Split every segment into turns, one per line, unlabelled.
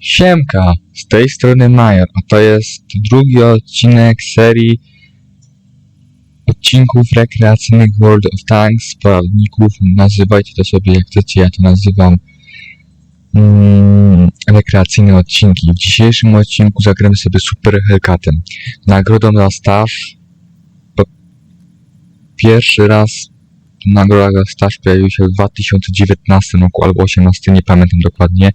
Siemka, z tej strony Major, a to jest drugi odcinek serii odcinków rekreacyjnych World of Tanks, poradników, nazywajcie to sobie jak chcecie, ja to nazywam mm, rekreacyjne odcinki. W dzisiejszym odcinku zagramy sobie Super Hellcatem. Nagrodą za staż po, pierwszy raz nagroda za staż pojawił się w 2019 roku albo 2018, nie pamiętam dokładnie.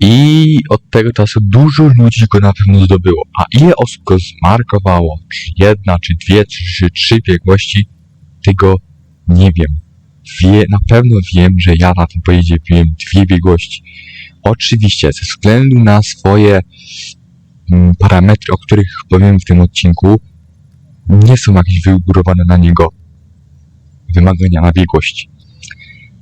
I od tego czasu dużo ludzi go na pewno zdobyło. A ile osób go zmarkowało? Czy jedna, czy dwie, czy trzy biegłości? Tego nie wiem. Wie, na pewno wiem, że ja na tym pojedzie wiem dwie biegłości. Oczywiście, ze względu na swoje mm, parametry, o których powiem w tym odcinku, nie są jakieś wygórowane na niego wymagania na biegłości.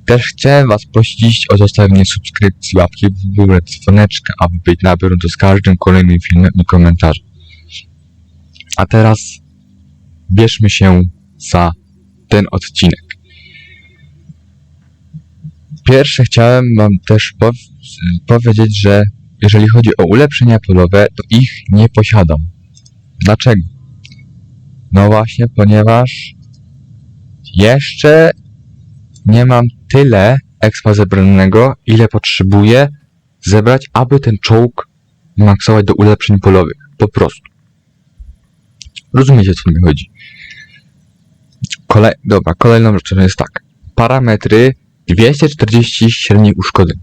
Też chciałem Was prosić o zostawienie subskrypcji, łapki w górę, dzwoneczka, aby być na bieżąco z każdym kolejnym filmem i komentarzem. A teraz bierzmy się za ten odcinek. Pierwsze chciałem Wam też pow- powiedzieć, że jeżeli chodzi o ulepszenia polowe, to ich nie posiadam. Dlaczego? No właśnie, ponieważ jeszcze nie mam tyle expa zebranego, ile potrzebuję zebrać, aby ten czołg maksować do ulepszeń polowych. Po prostu. Rozumiecie, o co mi chodzi. Kolej... Dobra, kolejną rzeczą jest tak. Parametry 240 średnich uszkodzeń.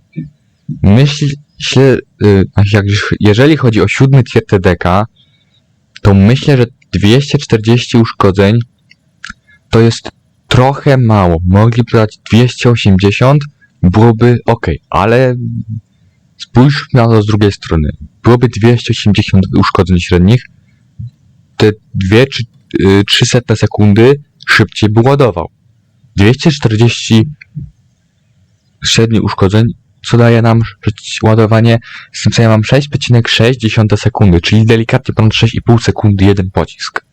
Myślę, y, jak, jeżeli chodzi o siódmy tier TDK, to myślę, że 240 uszkodzeń to jest trochę mało. Mogliby dać 280, byłoby ok, ale spójrz na to z drugiej strony. Byłoby 280 uszkodzeń średnich, te 2 czy y, 300 sekundy szybciej by ładował. 240 średnich uszkodzeń, co daje nam ładowanie, z tym co ja mam 6,6 sekundy, czyli delikatnie ponad 6,5 sekundy jeden pocisk.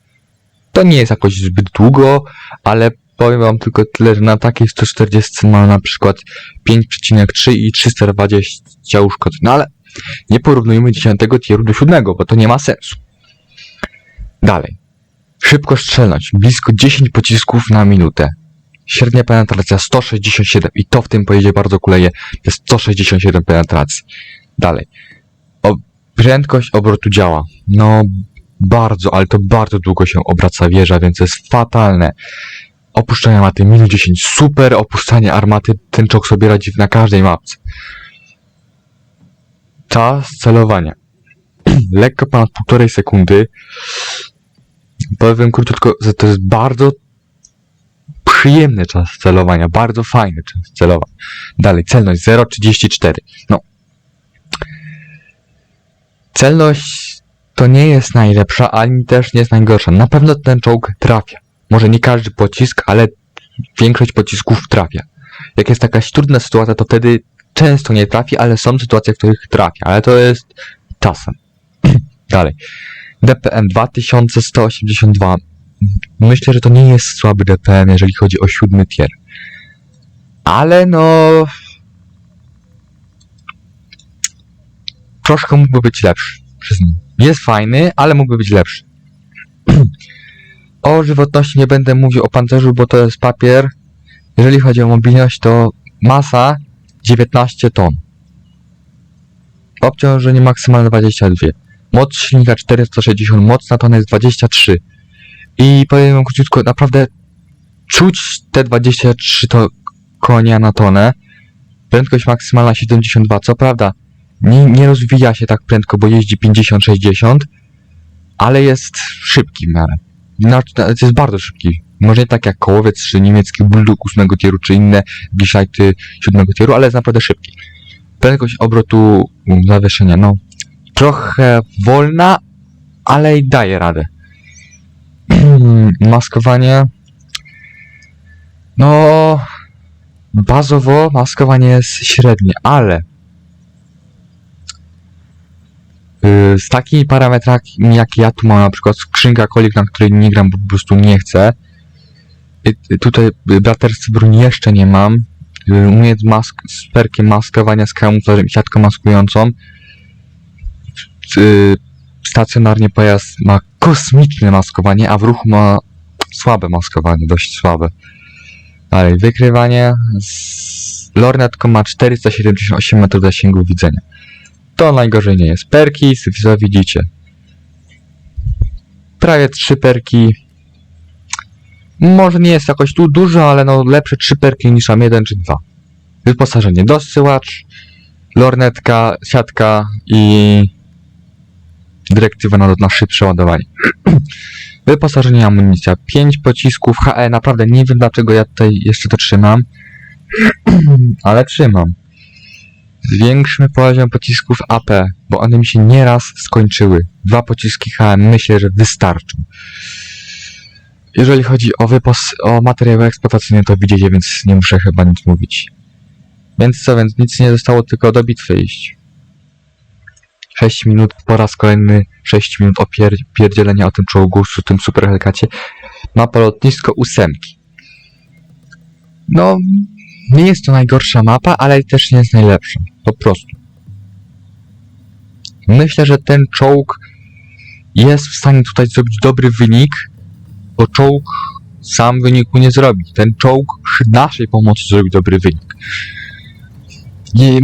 To nie jest jakoś zbyt długo, ale powiem wam tylko tyle, że na takiej 140 ma na przykład 5,3 i 320 uszkodzeń. No ale nie porównujmy 10 tieru do 7, bo to nie ma sensu. Dalej. Szybkostrzelność. Blisko 10 pocisków na minutę. Średnia penetracja 167 i to w tym pojedzie bardzo kuleje. To jest 167 penetracji. Dalej. O, prędkość obrotu działa. No bardzo, ale to bardzo długo się obraca wieża, więc to jest fatalne. Opuszczanie armaty minus 10, super opuszczanie armaty, ten czołg sobie radzi na każdej mapce. Czas celowania. Lekko ponad półtorej sekundy. Powiem króciutko, że to jest bardzo przyjemny czas celowania, bardzo fajny czas celowania. Dalej, celność 0,34. No. Celność to nie jest najlepsza, ani też nie jest najgorsza. Na pewno ten czołg trafia. Może nie każdy pocisk, ale większość pocisków trafia. Jak jest jakaś trudna sytuacja, to wtedy często nie trafi, ale są sytuacje, w których trafia, ale to jest czasem. Dalej. DPM 2182. Myślę, że to nie jest słaby DPM, jeżeli chodzi o siódmy tier. Ale no... Troszkę mógłby być lepszy. Jest fajny, ale mógłby być lepszy. o żywotności nie będę mówił o pancerzu, bo to jest papier. Jeżeli chodzi o mobilność, to masa 19 ton. Obciążenie maksymalne 22. Moc silnika 460, moc na tonę jest 23. I powiem wam króciutko, naprawdę czuć te 23 to konia na tonę. Prędkość maksymalna 72. Co prawda, nie, nie rozwija się tak prędko, bo jeździ 50-60, ale jest szybki w miarę. Znaczy, jest bardzo szybki. Może nie tak jak kołowiec, czy niemiecki bulldog 8 tieru, czy inne biszajty 7 tieru, ale jest naprawdę szybki. Prędkość obrotu um, zawieszenia, no trochę wolna, ale i daje radę. Maskowanie. No, bazowo maskowanie jest średnie, ale yy, z takimi parametrami jak ja tu mam na przykład skrzynka kolik, na której nie gram, bo po prostu nie chcę. Yy, tutaj braterstwo broni jeszcze nie mam. y, umieć mask z perkiem maskowania z kamuflażem i siatką maskującą. Y, stacjonarnie pojazd ma kosmiczne maskowanie, a w ruchu ma słabe maskowanie, dość słabe. Dalej, wykrywanie z lornetką ma 478 metrów zasięgu widzenia. To najgorzej nie jest. Perki, co widzicie. Prawie 3 perki. Może nie jest jakoś tu dużo, ale no lepsze 3 perki niż mam 1 czy 2. Wyposażenie dosyłacz, lornetka, siatka i dyrektywa na, na szybsze ładowanie. Wyposażenie amunicja 5 pocisków HE. Naprawdę nie wiem dlaczego ja tutaj jeszcze to trzymam. ale trzymam. Zwiększmy poziom pocisków AP, bo one mi się nieraz skończyły. Dwa pociski HM myślę, że wystarczą. Jeżeli chodzi o, wypos- o materiały eksploatacyjne, to widzicie, więc nie muszę chyba nic mówić. Więc co, więc nic nie zostało, tylko do bitwy iść. 6 minut, po raz kolejny 6 minut opierdzielenia o tym czołgu, o tym super helkacie. Mapa lotnisko ósemki. No, nie jest to najgorsza mapa, ale też nie jest najlepsza. Po prostu. Myślę, że ten czołg jest w stanie tutaj zrobić dobry wynik, bo czołg sam wyniku nie zrobi. Ten czołg przy naszej pomocy zrobi dobry wynik. I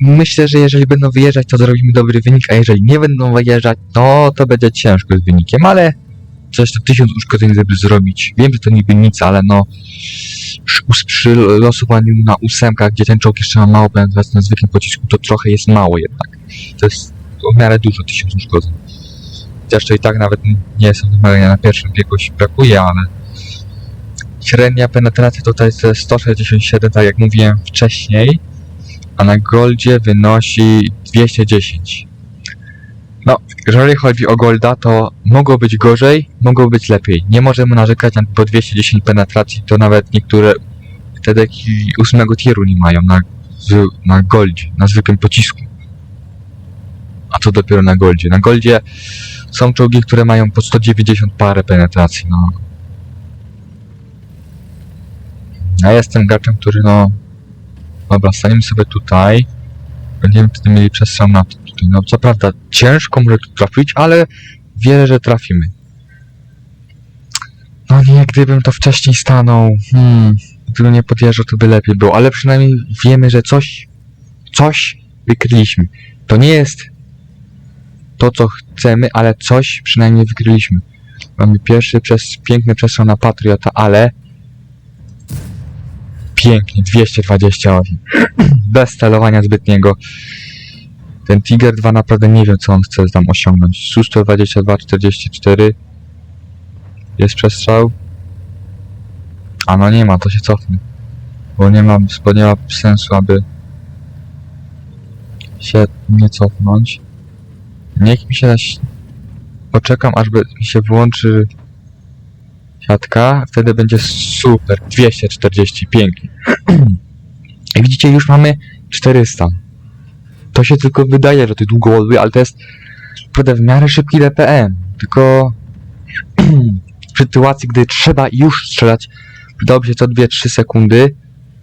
myślę, że jeżeli będą wyjeżdżać, to zrobimy dobry wynik, a jeżeli nie będą wyjeżdżać, no to będzie ciężko z wynikiem, ale coś to tysiąc uszkodzeń, żeby zrobić. Wiem, że to niby nic, ale no przy, losowaniu na ósemkach, gdzie ten czołg jeszcze ma mało penetracji na zwykłym pocisku, to trochę jest mało jednak. To jest w miarę dużo tysiąc uszkodzeń. To i tak nawet nie są wymagania na pierwszym się brakuje, ale średnia penetracja tutaj jest 167, tak jak mówiłem wcześniej, a na Goldzie wynosi 210. No, jeżeli chodzi o Golda, to mogło być gorzej, mogło być lepiej. Nie możemy narzekać na po 210 penetracji, to nawet niektóre te deki 8 tieru nie mają na, na Goldzie, na zwykłym pocisku. A co dopiero na Goldzie. Na Goldzie są czołgi, które mają po 190 parę penetracji, no. Ja jestem graczem, który no... Dobra, staniemy sobie tutaj. Będziemy wtedy mieli przestrzał na to No co prawda ciężko może tu trafić, ale wierzę, że trafimy. No nie, gdybym to wcześniej stanął, hmm, gdybym nie podjeżdżał, to by lepiej było, ale przynajmniej wiemy, że coś, coś wykryliśmy. To nie jest to, co chcemy, ale coś przynajmniej wykryliśmy. Mamy pierwszy przez piękny przestrzał na Patriota, ale pięknie, 228. Bez celowania zbytniego. Ten Tiger 2 naprawdę nie wiem, co on chce tam osiągnąć. Su-122, 44. Jest przestrzał. A no nie ma, to się cofnę. Bo nie ma, bo nie ma sensu, aby się nie cofnąć. Niech mi się zaś... Poczekam, aż mi się włączy siatka, wtedy będzie super. 240, pięknie. I widzicie, już mamy 400. To się tylko wydaje, że to długo ładuje, ale to jest naprawdę w miarę szybki DPM. Tylko w sytuacji, gdy trzeba już strzelać, się co 2-3 sekundy,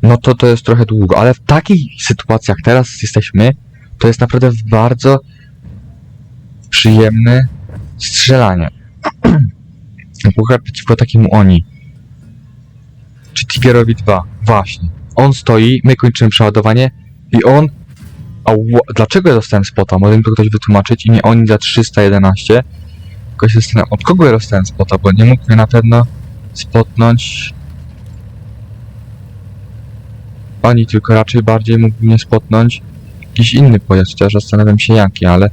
no to to jest trochę długo. Ale w takich sytuacjach teraz jesteśmy, to jest naprawdę bardzo przyjemne strzelanie. Akurat przeciwko takiemu oni. Czy Tigerowi 2. Właśnie. On stoi, my kończymy przeładowanie i on... A dlaczego ja dostałem spota? Może mi to ktoś wytłumaczyć i nie oni za 311. Tylko się zastanawiam, od kogo ja dostałem spota, bo nie mógł mnie na pewno spotnąć. Oni tylko raczej bardziej mógł mnie spotnąć jakiś inny pojazd, chociaż zastanawiam się jaki, ale...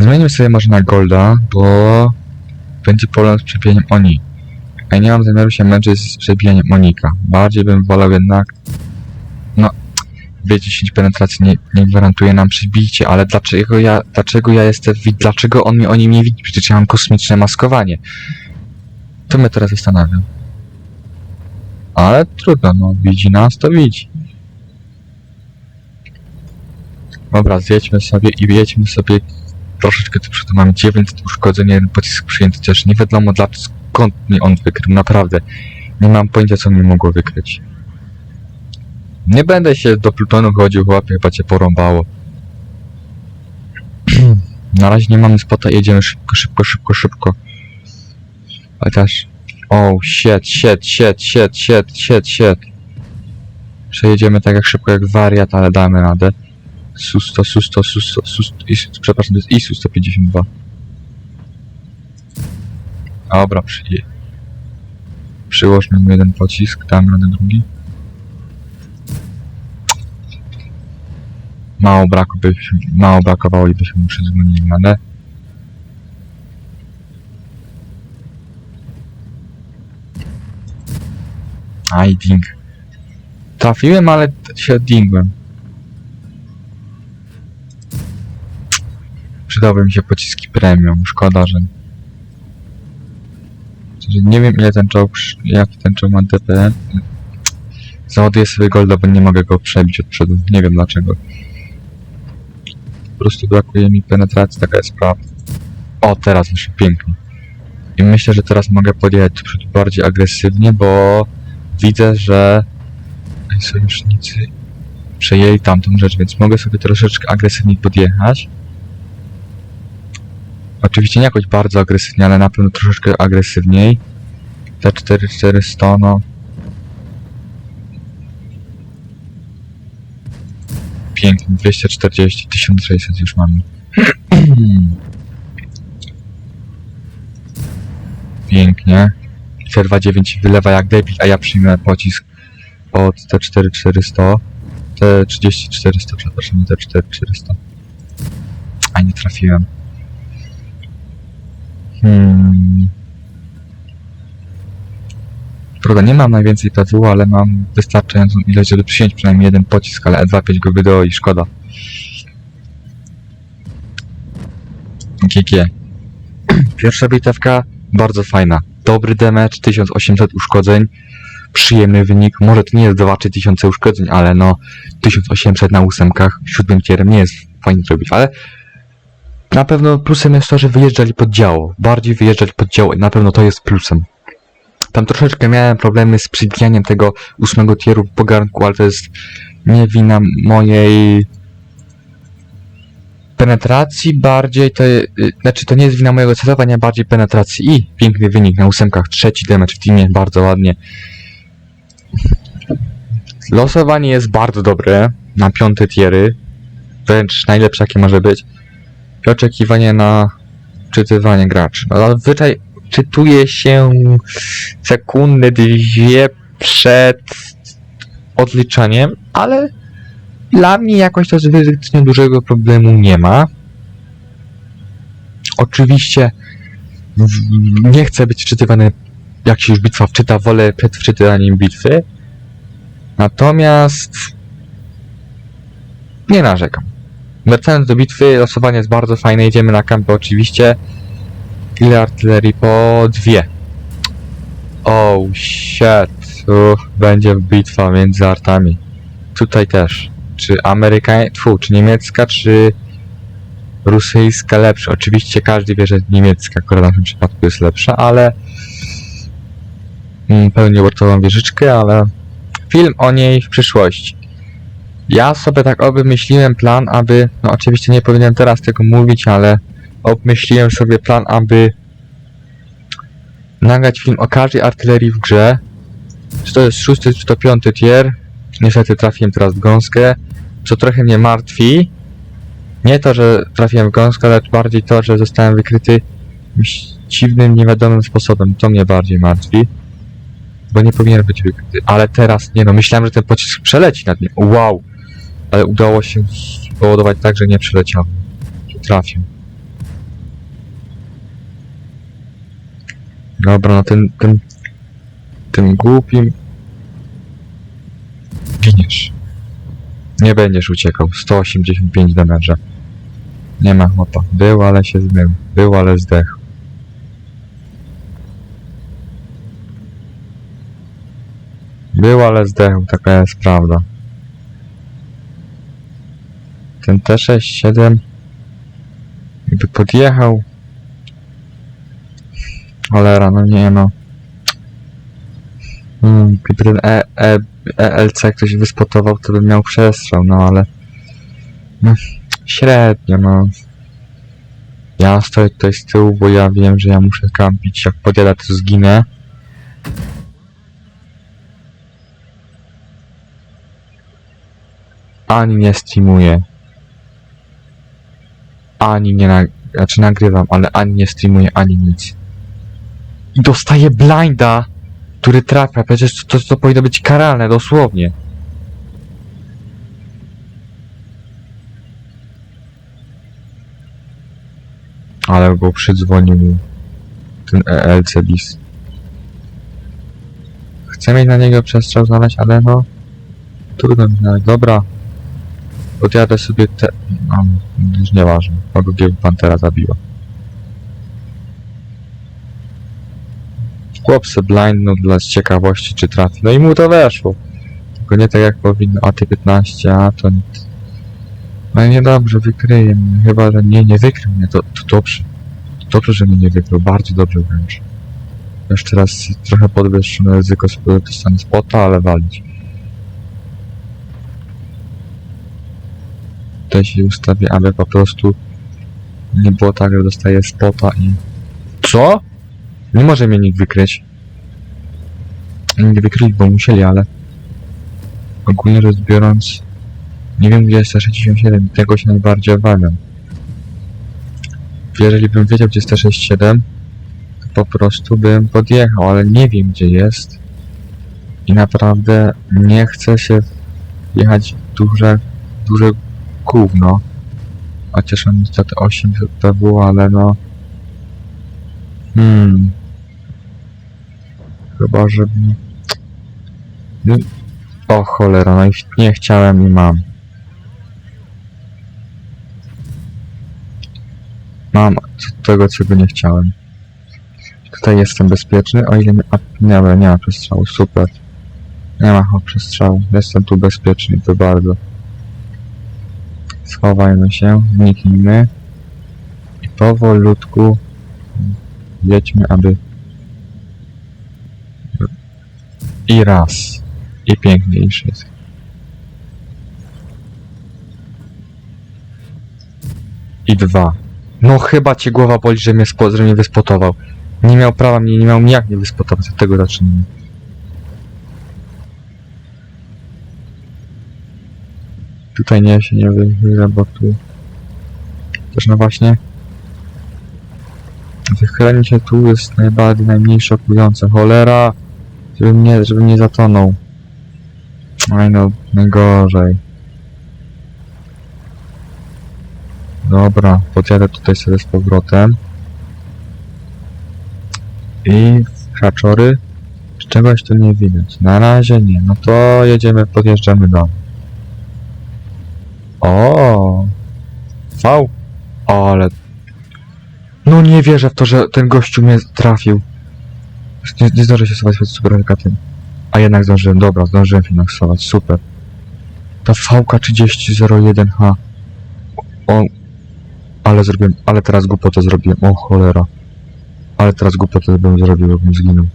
Zmienimy sobie może na Golda, bo będzie problem z przebijaniem Oni. A ja nie mam zamiaru się męczyć z przebijaniem Monika. Bardziej bym wolał jednak... No... B10 penetracji nie, nie gwarantuje nam przebicie, ale dlaczego ja, dlaczego ja jestem, dlaczego on mi oni nie widzi? Przecież ja mam kosmiczne maskowanie. To mnie teraz zastanawiam. Ale trudno, no, widzi nas, to widzi. Dobra, zjedźmy sobie i jedźmy sobie troszeczkę do przodu. Mamy 900 uszkodzeń, jeden pocisk przyjęty, chociaż nie wiadomo dla skąd mi on wykrył, naprawdę. Nie mam pojęcia, co mi mogło wykryć. Nie będę się do Plutonu chodził, chłopie, chyba cię porąbało. Na razie nie mamy spota, jedziemy szybko, szybko, szybko, szybko. Chociaż... Oh, shit, shit, shit, shit, shit, shit, shit. Przejedziemy tak jak szybko jak wariat, ale damy radę. Susto, susto, susto, susto, is, przepraszam, to jest ISU 152. Dobra, przyje. Przyłożmy mu jeden pocisk, damy radę drugi. Mało braku mało brakowało i byśmy mu przydzwonili na. Aj, ding. Trafiłem, ale się dingłem. Przydałby mi się pociski premium, szkoda, że... Nie wiem ile ten czołg, jaki ten czołg ma DPM. Załaduję sobie golda, bo nie mogę go przebić od przodu. Nie wiem dlaczego. Po prostu brakuje mi penetracji, taka jest prawda. O, teraz wyszło pięknie. I myślę, że teraz mogę podjechać bardziej agresywnie, bo widzę, że sojusznicy przejęli tamtą rzecz, więc mogę sobie troszeczkę agresywniej podjechać. Oczywiście nie jakoś bardzo agresywnie, ale na pewno troszeczkę agresywniej. Te 4400, no. Pięknie, 240, 1600 już mamy. Pięknie. C29 wylewa jak debil, a ja przyjmę pocisk od T4400. T3400, przepraszam, nie T4400. A nie trafiłem. Hmm. Prawda, nie mam najwięcej PW, ale mam wystarczającą ilość, żeby przyjąć przynajmniej jeden pocisk, ale E25 go wydał i szkoda. GG. Pierwsza bitewka, bardzo fajna. Dobry damage, 1800 uszkodzeń, przyjemny wynik. Może to nie jest 2-3000 uszkodzeń, ale no 1800 na ósemkach, siódmym tierem nie jest fajnie zrobić, ale na pewno plusem jest to, że wyjeżdżali pod działo. Bardziej wyjeżdżać pod działo i na pewno to jest plusem. Tam troszeczkę miałem problemy z przybijaniem tego ósmego tieru w pogarnku, ale to jest nie wina mojej penetracji, bardziej to, y, znaczy to nie jest wina mojego celowania, bardziej penetracji i piękny wynik na ósemkach, trzeci damage w teamie, bardzo ładnie. Losowanie jest bardzo dobre na piąte tiery, wręcz najlepsze jakie może być. I oczekiwanie na czytywanie graczy. No zazwyczaj czytuje się sekundy, dwie przed odliczaniem, ale dla mnie jakoś to zbytnio dużego problemu nie ma. Oczywiście nie chcę być wczytywany jak się już bitwa wczyta, wolę przed wczytywaniem bitwy. Natomiast nie narzekam. Wracając do bitwy, losowanie jest bardzo fajne, jedziemy na kampę oczywiście. Ile artylerii? Po dwie. Oh shit. Uff, będzie bitwa między artami. Tutaj też. Czy amerykańska, czy niemiecka, czy rosyjska lepsza? Oczywiście każdy wie, że niemiecka akurat w tym przypadku jest lepsza, ale mm, pełnię bortową wieżyczkę, ale film o niej w przyszłości. Ja sobie tak obmyśliłem plan, aby, no oczywiście nie powinienem teraz tego mówić, ale obmyśliłem sobie plan, aby nagrać film o każdej artylerii w grze. Czy to jest szósty, czy to piąty tier. Niestety trafiłem teraz w gąskę, co trochę mnie martwi. Nie to, że trafiłem w gąskę, lecz bardziej to, że zostałem wykryty dziwnym, niewiadomym sposobem. To mnie bardziej martwi. Bo nie powinien być wykryty. Ale teraz, nie no, myślałem, że ten pocisk przeleci nad nim. Wow! Ale udało się spowodować tak, że nie przeleciał. Trafił. Dobra, no ten, ten, tym głupim giniesz. Nie będziesz uciekał. 185 damage'a. Nie ma chłopa. Był, ale się zmył. Był, ale zdechł. Był, ale zdechł. Taka jest prawda. Ten T67 jakby podjechał. Cholera, no nie no. Hmm, ten E, E, ELC ktoś wyspotował, to bym miał przestrzał, no ale... No, średnio, no. Ja stoję tutaj z tyłu, bo ja wiem, że ja muszę kampić. Jak podjadę, to zginę. Ani nie streamuję. Ani nie nag... Znaczy nagrywam, ale ani nie streamuję, ani nic. I dostaję blinda, który trafia. Przecież to, to, to powinno być karalne, dosłownie. Ale go przydzwonił ten ELC bis. Chcę mieć na niego przestrzał znaleźć, ale no... Trudno mi znaleźć. Dobra. Podjadę sobie te... No, już nieważne. Kogo Pantera zabiła. Chłop se blindnął dla ciekawości, czy trafi. No i mu to weszło. Tylko nie tak jak powinno. A ty 15, a to nic. No nie dobrze, wykryje mnie. Chyba, że nie, nie wykrył mnie. To, to dobrze. To dobrze, że mnie nie wykrył. Bardzo dobrze wręcz. Jeszcze raz trochę podwyższone ryzyko dostanę spota, ale walić. Tutaj się ustawię, aby po prostu nie było tak, że dostaję spota i... Co? Nie może mnie nikt wykryć. Nie wykryli, bo musieli, ale... Ogólnie rzecz biorąc... Nie wiem gdzie jest T67 i tego się najbardziej obawiam. Jeżeli bym wiedział gdzie jest T67, to po prostu bym podjechał, ale nie wiem gdzie jest. I naprawdę nie chcę się jechać duże, duże gówno. Chociaż on niestety 8 to było, ale no... Hmm... Chyba, że... O cholera, no i nie chciałem i mam. Mam tego, czego nie chciałem. Tutaj jestem bezpieczny, o ile nie... A, nie, ale nie ma przestrzału, super. Nie ma przestrzału, jestem tu bezpieczny, to bardzo. Schowajmy się, zniknijmy. I powolutku jedźmy, aby... I raz. I piękniejszy jest. I dwa. No chyba cię głowa boli, że mnie, że mnie wyspotował. Nie miał prawa mnie, nie miał jak mnie wyspotować, od tego zaczynamy. Tutaj nie się nie wychylę, bo tu... Też no właśnie... Wychylenie się tu jest najbardziej, najmniej szokujące. Cholera! Żeby nie, żeby nie zatonął. Aj no, najgorzej. Dobra, podjadę tutaj sobie z powrotem. I haczory. Czegoś tu nie widać. Na razie nie. No to jedziemy, podjeżdżamy do. O, V. Ale. No nie wierzę w to, że ten gościu mnie trafił. Nie, nie zdążę się schować przed superhelkatem. A jednak zdążyłem, dobra, zdążyłem finansować, super. Ta VK3001H. O, ale zrobiłem, ale teraz głupotę zrobiłem, o cholera. Ale teraz głupotę bym zrobił, bym zginął.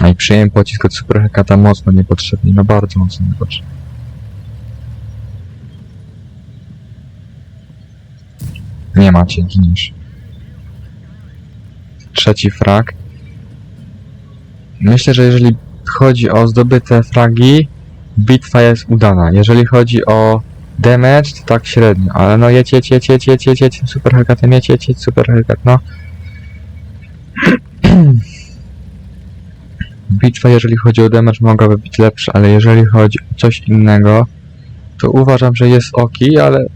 A i przyjąłem pocisk od superhelkata mocno niepotrzebnie, no bardzo mocno niepotrzebnie. Nie macie, giniesz. Trzeci frag. Myślę, że jeżeli chodzi o zdobyte fragi, bitwa jest udana. Jeżeli chodzi o damage, to tak średnio, ale no jedź, jedź, jedź, jedź, jedź, jedź, super Hellcatem, jedź, jedź, jedź, super Hellcat, no. Bitwa, jeżeli chodzi o damage, mogłaby być lepsza, ale jeżeli chodzi o coś innego, to uważam, że jest oki, ale...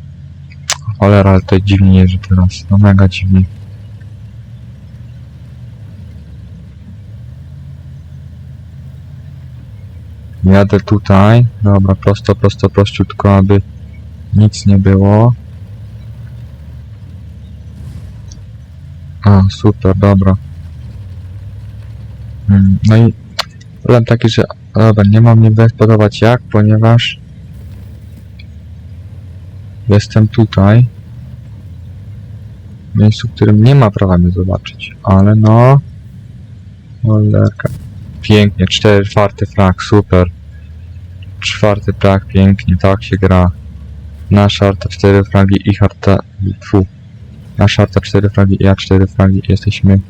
Cholera, ale to dziwnie jeżdżę teraz, no mega dziwnie. Jadę tutaj. Dobra, prosto, prosto, prościutko, aby nic nie było. A, super, dobra. Mm, No i problem taki, że dobra, nie mam mnie bezpodować jak, ponieważ jestem tutaj. W miejscu, w którym nie ma prawa mnie zobaczyć, ale no... Cholerka. Pięknie, 4, czwarty frag, super. Czwarty frag, pięknie, tak się gra. Nasza arta 4 fragi i harta... Fu. Nasza arta 4 fragi, ja 4 fragi, jesteśmy...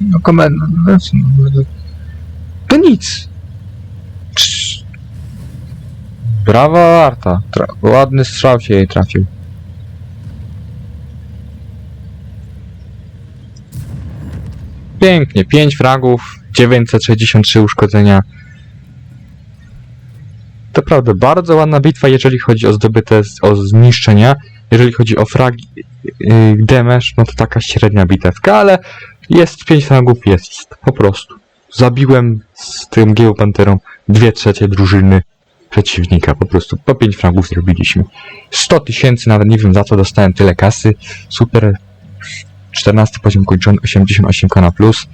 No komenda, no, no, to nic. Brawa Arta, Tra- ładny strzał się jej trafił. Pięknie, 5 fragów, 963 uszkodzenia. To prawda, bardzo ładna bitwa, jeżeli chodzi o zdobyte, o zniszczenia. Jeżeli chodzi o fragi, yy, damage, no to taka średnia bitewka, ale jest 5 fragów, jest, po prostu. Zabiłem z tym Geopanterą dwie trzecie drużyny przeciwnika, po prostu po 5 fragów zrobiliśmy. 100 tysięcy, nawet nie wiem za co dostałem tyle kasy, super 14 poziom kończony, 88k na plus.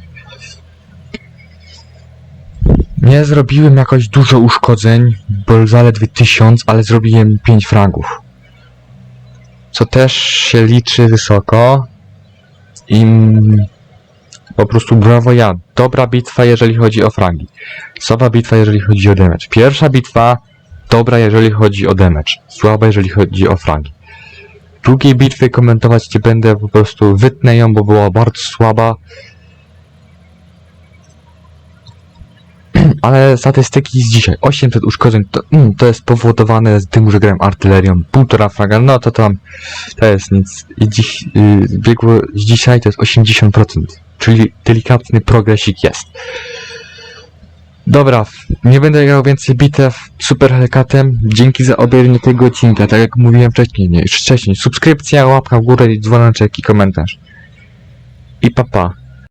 Nie zrobiłem jakoś dużo uszkodzeń, bo zaledwie 1000, ale zrobiłem 5 fragów. Co też się liczy wysoko. I po prostu brawo ja. Dobra bitwa, jeżeli chodzi o fragi. Słaba bitwa, jeżeli chodzi o damage. Pierwsza bitwa, dobra, jeżeli chodzi o damage. Słaba, jeżeli chodzi o fragi. Drugiej bitwy komentować nie będę, po prostu wytnę ją, bo była bardzo słaba. Ale statystyki z dzisiaj. 800 uszkodzeń to, mm, to jest powodowane z tym, że grałem artylerią. Półtora fraga, no to tam to jest nic. I dziś, yy, biegło z dzisiaj to jest 80%. Czyli delikatny progresik jest. Dobra, nie będę grał więcej bitew super helkatem. Dzięki za obejrzenie tego odcinka. Tak jak mówiłem wcześniej, nie, wcześniej. Subskrypcja, łapka w górę, dzwoneczek i komentarz. I papa. Pa.